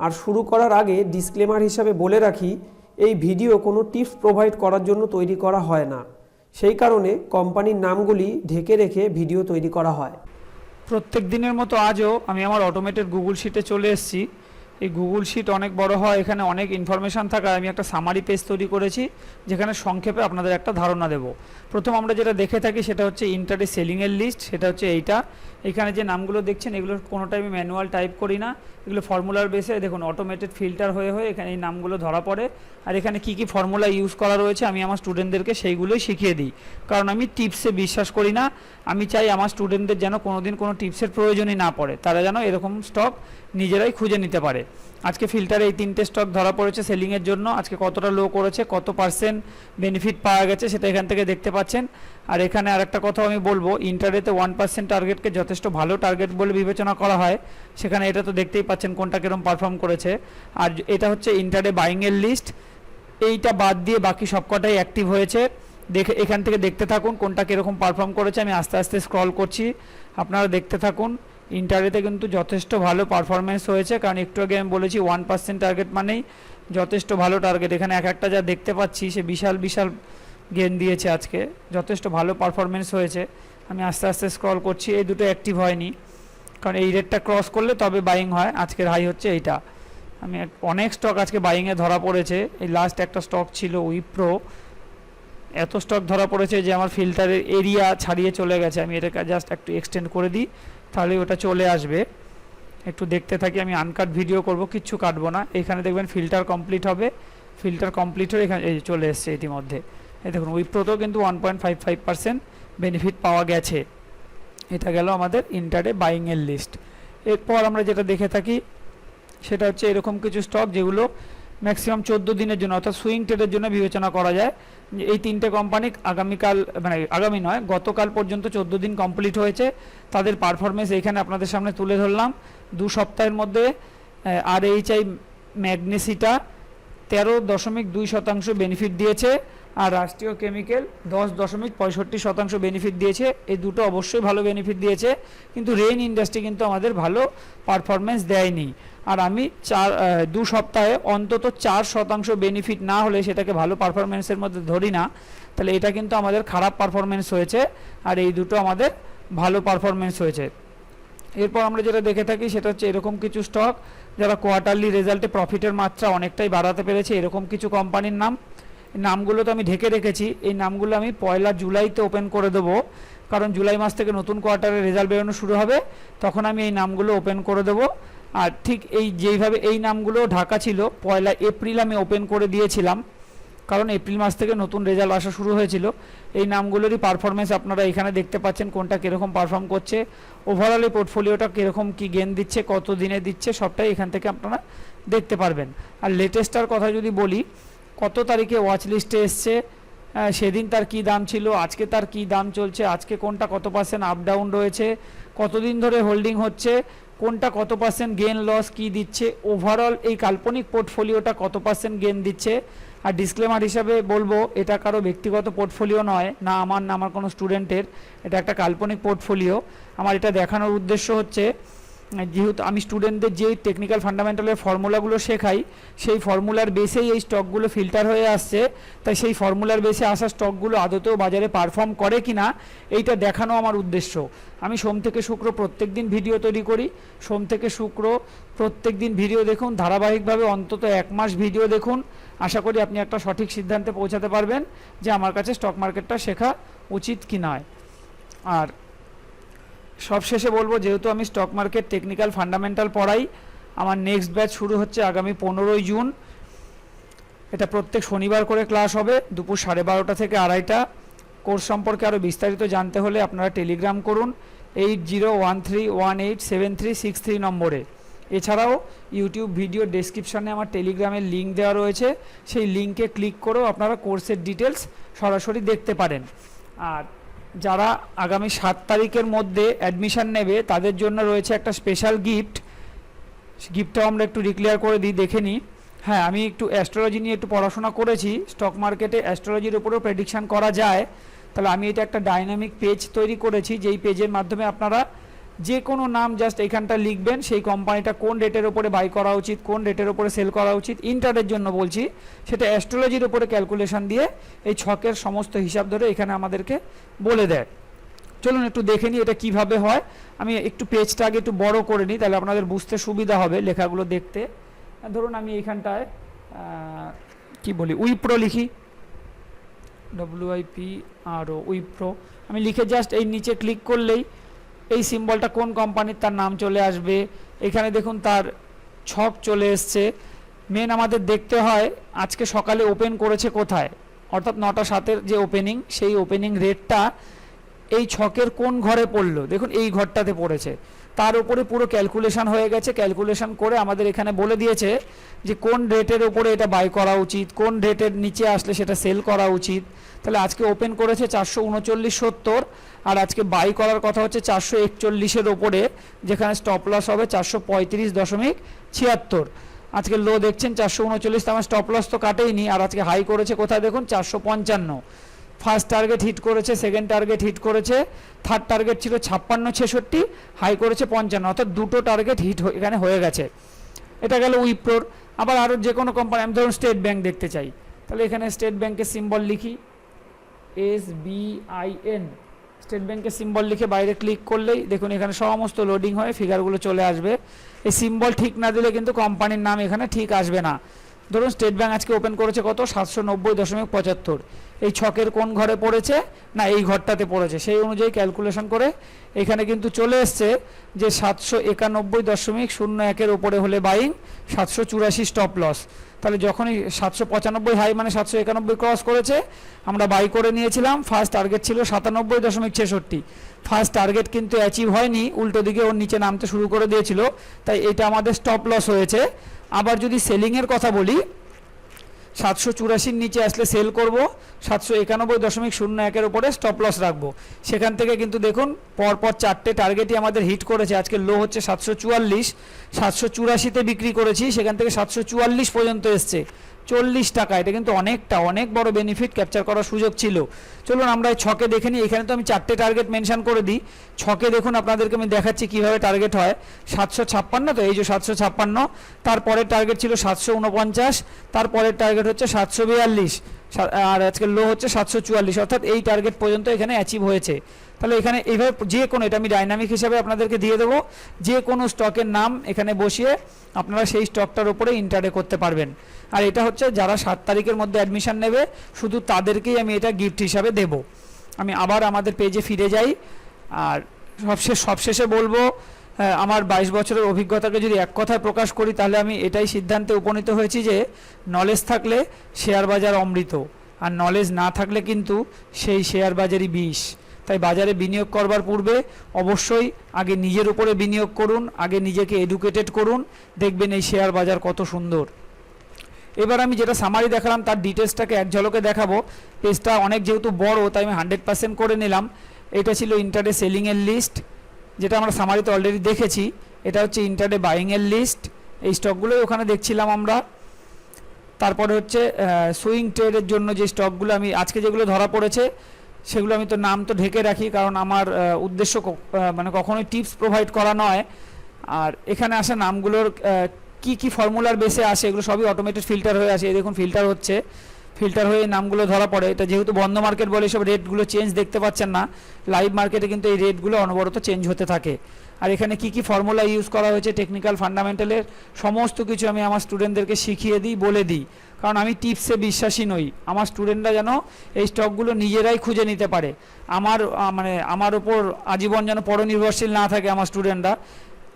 আর শুরু করার আগে ডিসক্লেমার হিসাবে বলে রাখি, এই ভিডিও কোনো টিপস প্রোভাইড করার জন্য তৈরি করা হয় না। সেই কারণে কোম্পানির নামগুলি ঢেকে রেখে ভিডিও তৈরি করা হয়। প্রত্যেক দিনের মতো আজও আমি আমার অটোমেটেড গুগল শিটে চলে এসেছি। এই গুগল শিট অনেক বড় হয়, এখানে অনেক ইনফরমেশান থাকায় আমি একটা সামারি পেজ তৈরি করেছি, যেখানে সংক্ষেপে আপনাদের একটা ধারণা দেব। প্রথম আমরা যেটা দেখে থাকি সেটা হচ্ছে ইন্টারে সেলিংয়ের লিস্ট সেটা হচ্ছে এইটা। এখানে যে নামগুলো দেখছেন, এগুলোর কোনোটাই আমি ম্যানুয়াল টাইপ করি না। এগুলো ফর্মুলার বেসে দেখুন অটোমেটেড ফিল্টার হয়ে হয়ে এখানে এই নামগুলো ধরা পড়ে। আর এখানে কি কি ফর্মুলা ইউজ করা রয়েছে, আমি আমার স্টুডেন্টদেরকে সেইগুলোই শিখিয়ে দিই। কারণ আমি টিপসে বিশ্বাস করি না। আমি চাই আমার স্টুডেন্টদের যেন কোনোদিন কোনো টিপসের প্রয়োজনই না পড়ে। তারা যেন এরকম স্টক নিজেরাই খুঁজে নিতে পারে। আজকে ফিল্টারে এই তিনটে স্টক ধরা পড়েছে সেলিংয়ের জন্য। আজকে কতটা লো করেছে, কত পার্সেন্ট বেনিফিট পাওয়া গেছে সেটা এখান থেকে দেখতে পাচ্ছেন। আর এখানে আরেকটা কথা আমি বলব ইন্টারেতে ওয়ান পার্সেন্ট টার্গেটকে যথেষ্ট ভালো টার্গেট বলে বিবেচনা করা হয়। সেখানে এটা তো দেখতেই পাচ্ছেন কোনটা কীরকম পারফর্ম করেছে। আর এটা হচ্ছে ইন্টারে বাইংয়ের লিস্ট এইটা বাদ দিয়ে বাকি সবকটাই অ্যাক্টিভ হয়েছে। দেখে, এখান থেকে দেখতে থাকুন কোনটা কীরকম পারফর্ম করেছে। আমি আস্তে আস্তে স্ক্রল করছি। আপনারা দেখতে থাকুন। ইন্টারভিউতে কিন্তু যথেষ্ট ভালো পারফরমেন্স হয়েছে। কারণ একটু আগে আমি বলেছি ওয়ান পার্সেন্ট টার্গেট মানেই যথেষ্ট ভালো টার্গেট এখানে এক একটা যা দেখতে পাচ্ছি, সে বিশাল বিশাল গেন দিয়েছে আজকে। যথেষ্ট ভালো পারফরমেন্স হয়েছে। আমি আস্তে আস্তে স্ক্রল করছি। এই দুটো অ্যাক্টিভ হয়নি। কারণ এই রেটটা ক্রস করলে তবে বাইং হয়। আজকের হাই হচ্ছে এইটা। আমি অনেক স্টক আজকে বাইংয়ে ধরা পড়েছে। এই লাস্ট একটা স্টক ছিল উইপ্রো এত স্টক ধরা পড়েছে যে আমার ফিল্টারের এরিয়া ছাড়িয়ে চলে গেছে। আমি এটাকে জাস্ট একটু এক্সটেন্ড করে দিই। তাহলে ওটা চলে আসবে। একটু দেখতে থাকি, আমি আনকাট ভিডিও করব, কিচ্ছু কাটবো না। এখানে দেখবেন ফিল্টার কমপ্লিট হবে। ফিল্টার কমপ্লিট হয়ে এখানে চলে এসছে ইতিমধ্যে। এই দেখুন উইপ্রোতেও কিন্তু one point five five percent benefit পাওয়া গেছে। এটা গেল আমাদের ইন্টারে বাইংয়ের লিস্ট এরপর আমরা যেটা দেখে থাকি, সেটা হচ্ছে এরকম কিছু স্টক যেগুলো ম্যাক্সিমাম চোদ্দ দিনের জন্য, অর্থাৎ সুইং ট্রেডের জন্য বিবেচনা করা যায়। এই তিনটে কোম্পানি আগামীকাল মানে আগামী নয়, গতকাল পর্যন্ত চোদ্দ দিন কমপ্লিট হয়েছে। তাদের পারফরমেন্স এইখানে আপনাদের সামনে তুলে ধরলাম। দু সপ্তাহের মধ্যে আর এইচ আই ম্যাগনেসিটা তেরো দশমিক দুই শতাংশ বেনিফিট দিয়েছে আর রাষ্ট্রীয় কেমিক্যাল দশ দশমিক পঁয়ষট্টি শতাংশ বেনিফিট দিয়েছে। এই দুটো অবশ্যই ভালো বেনিফিট দিয়েছে। কিন্তু রেইন ইন্ডাস্ট্রি কিন্তু আমাদের ভালো পারফরমেন্স দেয়নি। আর আমি চার দু সপ্তাহে অন্তত চার শতাংশ বেনিফিট না হলে সেটাকে ভালো পারফরমেন্সের মধ্যে ধরি না, তাহলে এটা কিন্তু আমাদের খারাপ পারফরমেন্স হয়েছে আর এই দুটো আমাদের ভালো পারফরমেন্স হয়েছে। এরপর আমরা যেটা দেখে থাকি সেটা হচ্ছে এরকম কিছু স্টক যারা কোয়ার্টারলি রেজাল্টে প্রফিটের মাত্রা অনেকটাই বাড়াতে পেরেছে, এরকম কিছু কোম্পানির নাম। নামগুলো তো আমি ঢেকে রেখেছি, এই নামগুলো আমি পয়লা জুলাইতে ওপেন করে দেবো, কারণ জুলাই মাস থেকে নতুন কোয়ার্টারের রেজাল্ট বেরোনো শুরু হবে, তখন আমি এই নামগুলো ওপেন করে দেবো। আর ঠিক এই যেইভাবে এই নামগুলো ঢাকা ছিল, পয়লা এপ্রিল আমি ওপেন করে দিয়েছিলাম। কারণ এপ্রিল মাস থেকে নতুন রেজাল্ট আসা শুরু হয়েছিল। এই নামগুলোরই পারফরমেন্স আপনারা এখানে দেখতে পাচ্ছেন, কোনটা কীরকম পারফর্ম করছে। ওভারঅল এই পোর্টফোলিওটা কীরকম কী গেন দিচ্ছে, কত দিনে দিচ্ছে, সবটাই এখান থেকে আপনারা দেখতে পারবেন। আর লেটেস্টটার কথা যদি বলি, কত তারিখে ওয়াচ লিস্টে এসছে সেদিন তার কি দাম ছিল, আজকে তার কি দাম চলছে, আজকে কোনটা কত পার্সেন্ট আপ ডাউন রয়েছে, কতদিন ধরে হোল্ডিং হচ্ছে কোনটা কত পার্সেন্ট গেন লস কি দিচ্ছে? ওভারঅল এই কাল্পনিক পোর্টফোলিওটা কত পার্সেন্ট গেন দিচ্ছে? আর ডিসক্লেমার হিসাবে বলব, এটা কারও ব্যক্তিগত পোর্টফোলিও নয়, না আমার না আমার কোনো স্টুডেন্টের এটা একটা কাল্পনিক পোর্টফোলিও আমার এটা দেখানোর উদ্দেশ্য হচ্ছে যেহেতু আমি স্টুডেন্টদের যে টেকনিক্যাল ফান্ডামেন্টালের ফর্মুলাগুলো শেখাই, সেই ফর্মুলার বেসেই এই স্টকগুলো ফিল্টার হয়ে আসছে। তাই সেই ফর্মুলার বেসে আসা স্টকগুলো আদতেও বাজারে পারফর্ম করে কি না এইটা দেখানো আমার উদ্দেশ্য। আমি সোম থেকে শুক্র প্রত্যেক দিন ভিডিও তৈরি করি। সোম থেকে শুক্র প্রত্যেক দিন ভিডিও দেখুন। ধারাবাহিকভাবে অন্তত এক মাস ভিডিও দেখুন। আশা করি আপনি একটা সঠিক সিদ্ধান্তে পৌঁছাতে পারবেন যে আমার কাছে স্টক মার্কেটটা শেখা উচিত কি নয়। আর সবশেষে বলব, যেহেতু আমি স্টক মার্কেট টেকনিক্যাল ফান্ডামেন্টাল পড়াই, আমার নেক্সট ব্যাচ শুরু হচ্ছে আগামী পনেরোই জুন। এটা প্রত্যেক শনিবার করে ক্লাস হবে, দুপুর সাড়ে বারোটা থেকে আড়াইটা। কোর্স সম্পর্কে আরও বিস্তারিত জানতে হলে আপনারা টেলিগ্রাম করুন eight zero one three one eight seven three six three নম্বরে। এছাড়াও ইউটিউব ভিডিও ডেসক্রিপশানে আমার টেলিগ্রামের লিঙ্ক দেওয়া রয়েছে, সেই লিঙ্কে ক্লিক করেও আপনারা কোর্সের ডিটেলস সরাসরি দেখতে পারেন। আর যারা আগামী সাত তারিখের মধ্যে অ্যাডমিশান নেবে, তাদের জন্য রয়েছে একটা স্পেশাল গিফট গিফটটাও আমরা একটু ডিক্লেয়ার করে দিই, দেখে নিই। হ্যাঁ আমি একটু অ্যাস্ট্রোলজি নিয়ে একটু পড়াশোনা করেছি। স্টক মার্কেটে অ্যাস্ট্রোলজির উপরেও প্রেডিকশান করা যায়। তাহলে আমি এটা একটা ডাইনামিক পেজ তৈরি করেছি, যেই পেজের মাধ্যমে আপনারা যে কোনো নাম জাস্ট এখানটা লিখবেন সেই কোম্পানিটা কোন রেটের ওপরে বাই করা উচিত কোন রেটের ওপরে সেল করা উচিত ইন্টারের জন্য বলছি। সেটা অ্যাস্ট্রোলজির উপরে ক্যালকুলেশন দিয়ে এই ছকের সমস্ত হিসাব ধরে এখানে আমাদেরকে বলে দেয়। চলুন একটু দেখে নিই এটা কীভাবে হয়। আমি একটু পেজটা আগে একটু বড় করে নিই তাহলে আপনাদের বুঝতে সুবিধা হবে লেখাগুলো দেখতে। ধরুন আমি এইখানটায় আহ, কি বলি উইপ্রো লিখি। W I P R O Wipro. আমি লিখে জাস্ট এই নিচে ক্লিক করলেই এই সিম্বলটা কোন কোম্পানির, তার নাম চলে আসবে। এখানে দেখুন তার ছক চলে এসছে। মেন আমাদের দেখতে হয়, আজকে সকালে ওপেন করেছে কোথায়? অর্থাৎ নটা সাতের যে ওপেনিং সেই ওপেনিং রেটটা এই ছকের কোন ঘরে পড়ল? দেখুন এই ঘরটাতে পড়েছে। তার উপরে পুরো ক্যালকুলেশন হয়ে গেছে। ক্যালকুলেশন করে আমাদের এখানে বলে দিয়েছে যে কোন রেটের উপরে এটা বাই করা উচিত, কোন রেটের নিচে আসলে সেটা সেল করা উচিত। তাহলে আজকে ওপেন করেছে চারশো উনচল্লিশ সত্তর আর আজকে বাই করার কথা হচ্ছে চারশো একচল্লিশের ওপরে যেখানে স্টপ লস হবে চারশো পঁয়ত্রিশ দশমিক ছিয়াত্তর। আজকে লো দেখছেন চারশো উনচল্লিশ তো আমার স্টপ লস তো কাটেইনি। আর আজকে হাই করেছে কোথায় দেখুন? চারশো পঞ্চান্ন। ফার্স্ট টার্গেট হিট করেছে সেকেন্ড টার্গেট হিট করেছে থার্ড টার্গেট ছিল ছাপ্পান্ন, ছেষট্টি হাই করেছে পঞ্চান্ন, অর্থাৎ দুটো টার্গেট হিট এখানে হয়ে গেছে। এটা গেল উইপ্রোর আবার আরও যে কোনো কোম্পানি আমি ধরুন স্টেট ব্যাংক দেখতে চাই। তাহলে এখানে স্টেট ব্যাংকের সিম্বল লিখি। S B I N state ব্যাংকের সিম্বল লিখে বাইরে ক্লিক করলেই দেখুন এখানে সমস্ত লোডিং হয়ে ফিগারগুলো চলে আসবে। এই সিম্বল ঠিক না দিলে কিন্তু কোম্পানির নাম এখানে ঠিক আসবে না। ধরুন স্টেট ব্যাঙ্ক আজকে ওপেন করেছে কত? সাতশো নব্বই দশমিক পঁচাত্তর। এই ছকের কোন ঘরে পড়েছে? না, এই ঘরটাতে পড়েছে। সেই অনুযায়ী ক্যালকুলেশন করে এখানে কিন্তু চলে এসছে যে সাতশো একানব্বই দশমিক শূন্য একের ওপরে হলে বাইং সাতশো চুরাশি স্টপ লস তাহলে যখনই সাতশো পঁচানব্বই হাই মানে সাতশো একানব্বই ক্রস করেছে, আমরা বাই করে নিয়েছিলাম। ফার্স্ট টার্গেট ছিল সাতানব্বই দশমিক ছেষট্টি। ফার্স্ট টার্গেট কিন্তু অ্যাচিভ হয়নি, উল্টো দিকে ওর নিচে নামতে শুরু করে দিয়েছিল। তাই এটা আমাদের স্টপ লস হয়েছে। আবার যদি সেলিংয়ের কথা বলি, সাতশো চুরাশির নিচে আসলে সেল করব, সাতশো একানব্বই দশমিক শূন্য একের উপরে স্টপ লস রাখব। সেখান থেকে কিন্তু দেখুন, পরপর চারটে টার্গেটই আমাদের হিট করেছে। আজকে লো হচ্ছে সাতশো চুয়াল্লিশ, সাতশো চুরাশিতে বিক্রি করেছি, সেখান থেকে সাতশো চুয়াল্লিশ পর্যন্ত এসছে। চল্লিশ টাকা, এটা কিন্তু অনেকটা, অনেক বড় বেনিফিট ক্যাপচার করার সুযোগ ছিল। চলুন আমরা এই ছকে দেখে নিই, এখানে তো আমি চারটে টার্গেট মেনশন করে দিই। ছকে দেখুন আপনাদেরকে আমি দেখাচ্ছি কীভাবে টার্গেট হয়। সাতশো ছাপ্পান্ন, তো এই যে সাতশো ছাপ্পান্ন, তারপরের টার্গেট ছিল সাতশো উনপঞ্চাশ, তারপরের টার্গেট হচ্ছে সাতশো বিয়াল্লিশ। আর আজকে লো হচ্ছে সাতশো চুয়াল্লিশ, অর্থাৎ এই টার্গেট পর্যন্ত এখানে অ্যাচিভ হয়েছে। তাহলে এখানে এইভাবে যে কোনো, এটা আমি ডাইনামিক হিসাবে আপনাদেরকে দিয়ে দেবো, যে কোনো স্টকের নাম এখানে বসিয়ে আপনারা সেই স্টকটার উপরে ইন্টারে করতে পারবেন। আর এটা হচ্ছে যারা সাত তারিখের মধ্যে অ্যাডমিশান নেবে, শুধু তাদেরকেই আমি এটা গিফট হিসাবে দেব। আমি আবার আমাদের পেজে ফিরে যাই, আর সবশেষ সবশেষে বলব আমার বাইশ বছরের অভিজ্ঞতাকে যদি এক কথায় প্রকাশ করি, তাহলে আমি এটাই সিদ্ধান্তে উপনীত হয়েছি যে নলেজ থাকলে শেয়ার বাজার অমৃত, আর নলেজ না থাকলে কিন্তু সেই শেয়ার বাজারই বিষ। তাই বাজারে বিনিয়োগ করবার পূর্বে অবশ্যই আগে নিজের উপরে বিনিয়োগ করুন, আগে নিজেকে এডুকেটেড করুন, দেখবেন এই শেয়ার বাজার কত সুন্দর। এবার আমি যেটা সামারি দেখালাম, তার ডিটেলসটাকে এক ঝলকে দেখাবো। পেজটা অনেক যেহেতু বড়, তাই আমি হান্ড্রেড পার্সেন্ট করে নিলাম। এটা ছিল ইন্টারে সেলিংয়ের লিস্ট যেটা আমরা সামারিতে অলরেডি দেখেছি, এটা হচ্ছে ইন্টারডে বাইংয়ের লিস্ট এই স্টকগুলোই ওখানে দেখছিলাম আমরা। তারপরে হচ্ছে সুইং ট্রেডের জন্য যে স্টকগুলো আমি, আজকে যেগুলো ধরা পড়েছে, সেগুলো আমি তো নাম তো ঢেকে রাখি, কারণ আমার উদ্দেশ্য মানে কখনোই টিপস প্রোভাইড করা নয়। আর এখানে আসা নামগুলোর কি কি ফর্মুলার বেসে আসে, এগুলো সবই অটোমেটেড ফিল্টার হয়ে আসে। দেখুন ফিল্টার হচ্ছে। ফিল্টার হয়ে নামগুলো ধরা পড়ে। এটা যেহেতু বন্ধ মার্কেট বলে সব রেটগুলো চেঞ্জ দেখতে পাচ্ছেন না লাইভ মার্কেটে কিন্তু এই রেটগুলো অনবরত চেঞ্জ হতে থাকে। আর এখানে কি কি ফর্মুলা ইউজ করা হয়েছে টেকনিক্যাল ফান্ডামেন্টালের সমস্ত কিছু আমি আমার স্টুডেন্টদেরকে শিখিয়ে দিই, বলে দিই। কারণ আমি টিপসে বিশ্বাসী নই। আমার স্টুডেন্টরা যেন এই স্টকগুলো নিজেরাই খুঁজে নিতে পারে। আমার মানে আমার ওপর আজীবন যেন পরনির্ভরশীল না থাকে আমার স্টুডেন্টরা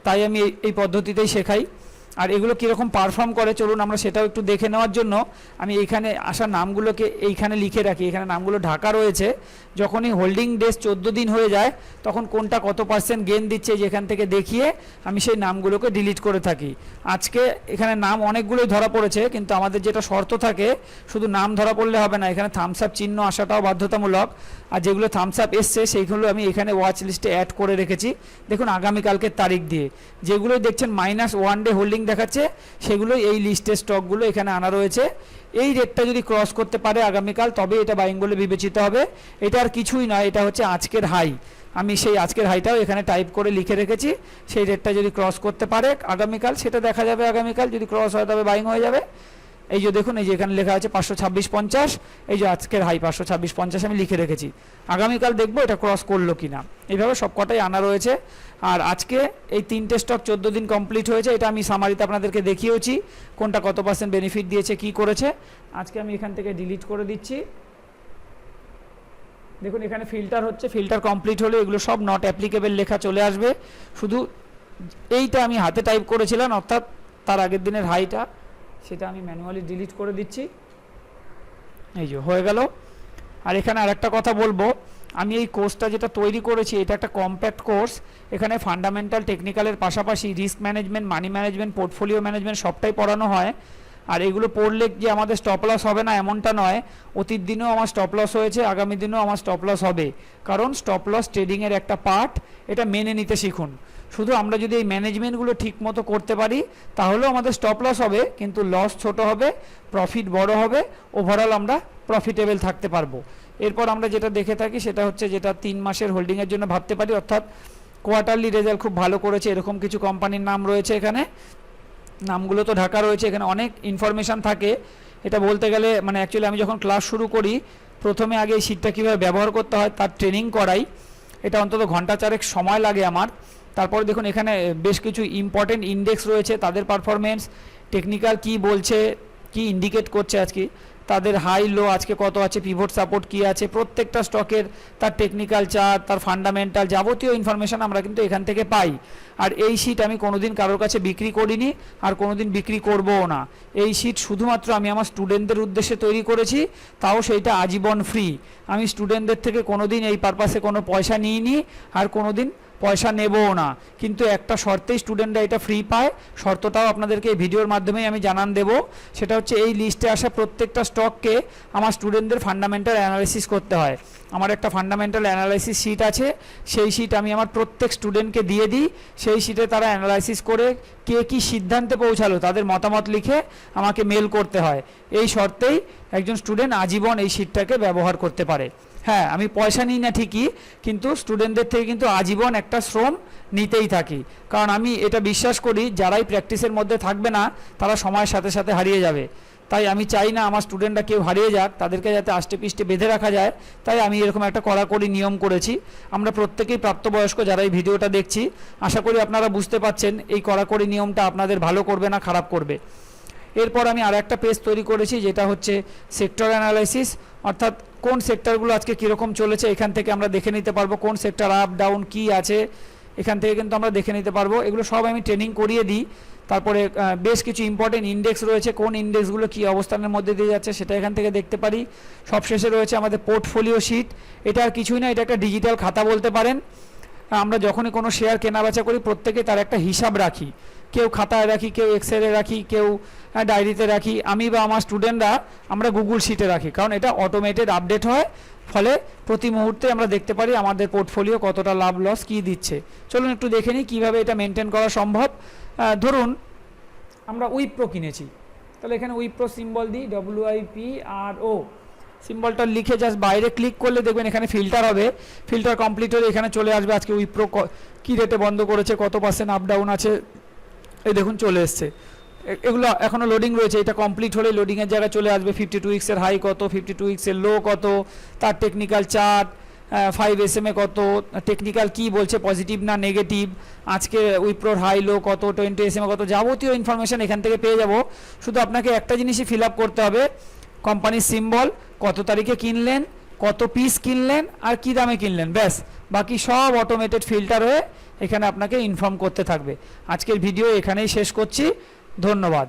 তাই আমি এই- এই পদ্ধতিতেই শেখাই। আর এগুলো কীরকম পারফর্ম করে, চলুন আমরা সেটাও একটু দেখে নেওয়ার জন্য। আমি এইখানে আসা নামগুলোকে এইখানে লিখে রাখি। এখানে নামগুলো ঢাকা রয়েছে। যখনই হোল্ডিং ডেস চোদ্দ দিন হয়ে যায়, তখন কোনটা কত পার্সেন্ট গেন দিচ্ছে যেখান থেকে দেখিয়ে আমি সেই নামগুলোকে ডিলিট করে থাকি। আজকে এখানে নাম অনেকগুলোই ধরা পড়েছে, কিন্তু আমাদের যেটা শর্ত থাকে, শুধু নাম ধরা পড়লে হবে না। এখানে থামস আপ চিহ্ন আসাটাও বাধ্যতামূলক। আর যেগুলো থামস আপ এসছে, সেইগুলো আমি এখানে ওয়াচ লিস্টে অ্যাড করে রেখেছি। দেখুন, আগামীকালকের তারিখ দিয়ে। যেগুলো দেখছেন মাইনাস ওয়ান ডে হোল্ডিং দেখাচ্ছে সেগুলো এই লিস্টের স্টকগুলো এখানে আনা রয়েছে। এই রেটটা যদি ক্রস করতে পারে আগামীকাল, তবে এটা বাইং বলে বিবেচিত হবে। এটা আর কিছুই নয়, এটা হচ্ছে আজকের হাই আমি সেই আজকের হাইটাও এখানে টাইপ করে লিখে রেখেছি। সেই রেটটা যদি ক্রস করতে পারে আগামীকাল, সেটা দেখা যাবে আগামীকাল। যদি ক্রস হয়, তবে বাইং হয়ে যাবে। এই যে দেখুন, এই যে এখানে লেখা আছে পাঁচশো ছাব্বিশ পঞ্চাশ, এই যে আজকের হাই পাঁচশো ছাব্বিশ পঞ্চাশ আমি লিখে রেখেছি। আগামীকাল দেখব এটা ক্রস করল কি না এইভাবে সব কটাই আনা রয়েছে। আর আজকে এই তিনটে স্টক চোদ্দ দিন কমপ্লিট হয়েছে, এটা আমি সামারিতে আপনাদেরকে দেখিয়েছি কোনটা কত পার্সেন্ট বেনিফিট দিয়েছে, কি করেছে। আজকে আমি এখান থেকে ডিলিট করে দিচ্ছি। দেখুন, এখানে ফিল্টার হচ্ছে ফিল্টার কমপ্লিট হলে, এগুলো সব নট অ্যাপ্লিকেবল লেখা চলে আসবে। শুধু এইটা আমি হাতে টাইপ করেছিলাম, অর্থাৎ তার আগের দিনের হাইটা সেটা আমি ম্যানুয়ালি ডিলিট করে দিচ্ছি। এই যে, হয়ে গেল। আর এখানে আরেকটা কথা বলব, আমি এই কোর্সটা যেটা তৈরি করেছি, এটা একটা কম্প্যাক্ট কোর্স এখানে ফান্ডামেন্টাল টেকনিক্যালের পাশাপাশি risk management money management portfolio management সবটাই পড়ানো হয়। আর এগুলো পড়লে যে আমাদের স্টপ লস হবে না, এমনটা নয়। অতীত দিনেও আমার স্টপ লস হয়েছে, আগামী দিনেও আমার স্টপ লস হবে। কারণ স্টপ লস ট্রেডিংয়ের একটা পার্ট এটা মেনে নিতে শিখুন। শুধু আমরা যদি এই ম্যানেজমেন্টগুলো ঠিক মতো করতে পারি, তাহলেও আমাদের স্টপ লস হবে, কিন্তু লস ছোট হবে প্রফিট বড় হবে ওভারঅল আমরা প্রফিটেবল থাকতে পারব। এরপর আমরা যেটা দেখে থাকি সেটা হচ্ছে যেটা তিন মাসের হোল্ডিংয়ের জন্য ভাবতে পারি, অর্থাৎ কোয়ার্টারলি রেজাল্ট খুব ভালো করেছে, এরকম কিছু কোম্পানির নাম রয়েছে এখানে। নামগুলো তো ঢাকা রয়েছে, এখানে অনেক ইনফরমেশান থাকে। এটা বলতে গেলে মানে অ্যাকচুয়ালি আমি যখন ক্লাস শুরু করি, প্রথমে আগে এই শীটটা কীভাবে ব্যবহার করতে হয়, তার ট্রেনিং করাই। এটা অন্তত ঘণ্টা চারেক সময় লাগে আমার। তারপর দেখুন এখানে বেশ কিছু ইম্পর্টেন্ট ইন্ডেক্স রয়েছে, তাদের পারফরমেন্স টেকনিক্যাল কি বলছে, কি ইন্ডিকেট করছে আজকে, তাদের হাই লো আজকে কত আছে পিভট সাপোর্ট কি আছে, প্রত্যেকটা স্টকের তার টেকনিক্যাল চার্ট তার ফান্ডামেন্টাল যাবতীয় ইনফরমেশন আমরা কিন্তু এখান থেকে পাই। আর এই শিট আমি কোনোদিন কারোর কাছে বিক্রি করিনি, আর কোনোদিন বিক্রি করবও না। এই শিট শুধুমাত্র আমি আমার স্টুডেন্টদের উদ্দেশ্যে তৈরি করেছি, তাও সেইটা আজীবন ফ্রি আমি স্টুডেন্টদের থেকে কোনোদিন এই পারপাসে কোনো পয়সা নিইনি, আর কোনোদিন পয়সা নেবও না। কিন্তু একটা শর্তেই স্টুডেন্টরা এটা ফ্রি পায়, শর্তটাও আপনাদেরকে এই ভিডিওর মাধ্যমেই আমি জানান দেব। সেটা হচ্ছে এই লিস্টে আসা প্রত্যেকটা স্টককে আমার স্টুডেন্টদের ফান্ডামেন্টাল অ্যানালাইসিস করতে হয়। আমার একটা ফান্ডামেন্টাল অ্যানালাইসিস শিট আছে, সেই শিট আমি আমার প্রত্যেক স্টুডেন্টকে দিয়ে দিই। সেই শিটে তারা অ্যানালাইসিস করে কে কী সিদ্ধান্তে পৌঁছালো, তাদের মতামত লিখে আমাকে মেল করতে হয়। এই শর্তেই একজন স্টুডেন্ট আজীবন এই শিটটাকে ব্যবহার করতে পারে। হ্যাঁ আমি পয়সা নিই না ঠিকই, কিন্তু স্টুডেন্টদের থেকে কিন্তু আজীবন একটা শ্রম নিতেই থাকি। কারণ আমি এটা বিশ্বাস করি, যারাই প্র্যাকটিসের মধ্যে থাকবে না, তারা সময়ের সাথে সাথে হারিয়ে যাবে। তাই আমি চাই না আমার স্টুডেন্টরা কেউ হারিয়ে যাক, তাদেরকে যাতে আষ্টে পিষ্টে বেঁধে রাখা যায়। তাই আমি এরকম একটা কড়াকড়ি নিয়ম করেছি। আমরা প্রত্যেকেই প্রাপ্তবয়স্ক যারা এই ভিডিওটা দেখছি, আশা করি আপনারা বুঝতে পাচ্ছেন এই কড়াকড়ি নিয়মটা আপনাদের ভালো করবে না খারাপ করবে। এরপর আমি আর একটা পেজ তৈরি করেছি, যেটা হচ্ছে সেক্টর অ্যানালাইসিস অর্থাৎ কোন সেক্টরগুলো আজকে কীরকম চলেছে এখান থেকে আমরা দেখে নিতে পারব, কোন সেক্টর আপ ডাউন কি আছে, এখান থেকে কিন্তু আমরা দেখে নিতে পারব। এগুলো সব আমি ট্রেনিং করিয়ে দিই। তারপরে বেশ কিছু ইম্পর্টেন্ট ইন্ডেক্স রয়েছে, কোন ইন্ডেক্সগুলো কী অবস্থানের মধ্যে দিয়ে যাচ্ছে সেটা এখান থেকে দেখতে পারি। সবশেষে রয়েছে আমাদের পোর্টফোলিও শিট এটা আর কিছুই না, এটা একটা ডিজিটাল খাতা বলতে পারেন। আমরা যখনই কোনো শেয়ার কেনা বেচা করি, প্রত্যেকে তার একটা হিসাব রাখি। কেউ খাতায় রাখি, কেউ এক্সেলে রাখি, কেউ ডায়েরিতে রাখি। আমি বা আমার স্টুডেন্টরা আমরা গুগল শিটে রাখি, কারণ এটা অটোমেটেড আপডেট হয়। ফলে প্রতি মুহূর্তে আমরা দেখতে পারি আমাদের পোর্টফোলিও কতটা লাভ লস কী দিচ্ছে। চলুন একটু দেখে নিই কীভাবে এটা মেনটেন করা সম্ভব। ধরুন, আমরা উইপ্রো কিনেছি। তাহলে এখানে উইপ্রো সিম্বল দিই W I P R O সিম্বলটা লিখে জাস্ট বাইরে ক্লিক করলে দেখবেন এখানে ফিল্টার হবে। ফিল্টার কমপ্লিট হলে এখানে চলে আসবে আজকে উইপ্রো কী রেটে বন্ধ করেছে, কত পার্সেন্ট আপ ডাউন আছে। এই দেখুন চলে এসছে। এগুলো এখনও লোডিং রয়েছে। এটা কমপ্লিট হলে লোডিংয়ের জায়গায় চলে আসবে। ফিফটি টু উইক্সের হাই কত? ফিফটি টু উইক্সের লো কত? তার technical chart five S M A কত? টেকনিক্যাল কি বলছে পজিটিভ না নেগেটিভ আজকে উইপ্রোর হাই লো কত? টোয়েন্টি এস এম এ কত? যাবতীয় ইনফরমেশন এখান থেকে পেয়ে যাব। শুধু আপনাকে একটা জিনিসই ফিল আপ করতে হবে। কোম্পানির সিম্বল, কত তারিখে কিনলেন, কত পিস কিনলেন, আর কি দামে কিনলেন, ব্যাস। বাকি সব অটোমেটেড ফিল্টার হয়ে এখানে আপনাকে ইনফর্ম করতে থাকবে। আজকের ভিডিও এখানেই শেষ করছি। ধন্যবাদ।